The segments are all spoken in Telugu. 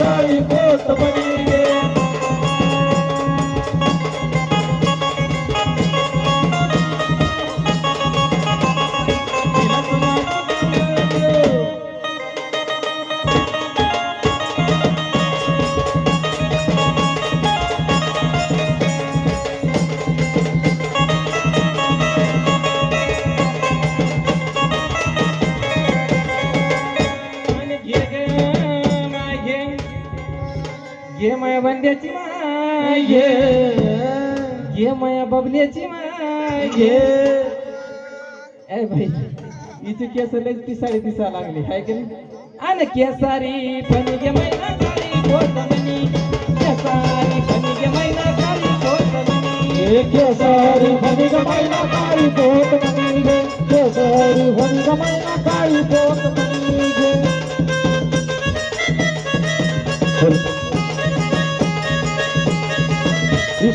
తాయి పోత పని वंद्याची माय ये माया बबल्याची माय. ए भाई हिची केस लय तिसारी दिसा लागली हाय की अन केसारी पण गे मैना सारी कोतमनी केसारी पण गे मैना सारी कोतमनी ए केसारी पण गे मैना सारी कोतमनी केसारी पण गे मैना सारी कोतमनी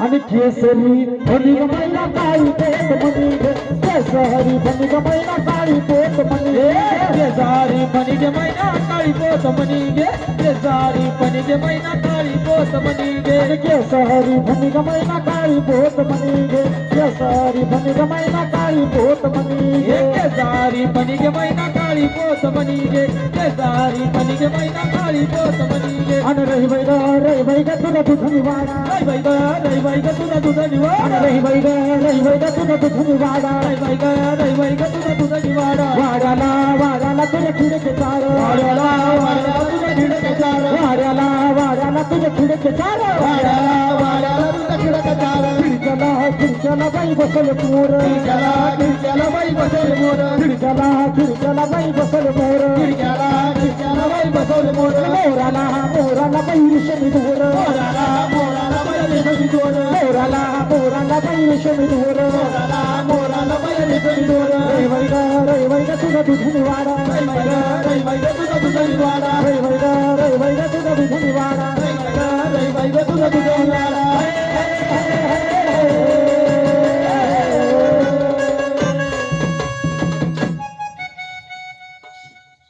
అని కేసరి ధనికమైన కాళీపోత మని కేసరి ధనికమైన కాళీపోత మని కేసరి ధనికమైన కాళీపోత మని కేసరి ధనికమైన కాళీపోత మని కేసరి ధనికమైన కాళీపోత మని కేసరి ధనికమైన కాళీపోత మని కేసరి ధనికమైన ಕಾಳಿಪೋಸಮನಿಗೆ ದಾರಿ ಮನಿಗೆ ಮೈನ ಕಾಳಿಪೋಸಮನಿಗೆ ಅಣ ರೈ ಬೈದ ರೈ ಬೈದ ತುರ ತುಧನಿವಾಡ ರೈ ಬೈದ ರೈ ಬೈದ ತುರ ತುಧನಿವಾಡ ಅಣ ರೈ ಬೈದ ರೈ ಬೈದ ತುರ ತುಧನಿವಾಡ ರೈ ಬೈದ ರೈ ಬೈದ ತುರ ತುಧನಿವಾಡ ವಾಡಲ ವಾಡಲ ತುರ ಕಿಡಕ್ಕೆ ಸಾರ ವಾಡಲ ವಾಡಲ ತುರ ಕಿಡಕ್ಕೆ ಸಾರ ವಾಡಲ ವಾಡಲ ತುರ ಕಿಡಕ್ಕೆ ಸಾರ ವಾಡಲ కిరిచలవై బసలు కూర కిరిచలవై బసలు కూర కిరిచల కిరిచలవై బసలు కూర కిరిచల కిరిచలవై బసలు కూర మోరల మోరలపై విషమి దూర మోరల మోరలపై విషమి దూర మోరల మోరలపై విషమి దూర మోరల మోరలపై విషమి దూర రేవైగ రేవైగ సుగ దుధని వాడ రేవైగ రేవైగ సుగ దుధని వాడ రేవైగ రేవైగ సుగ దుధని వాడ రేవైగ రేవైగ సుగ దుధని వాడ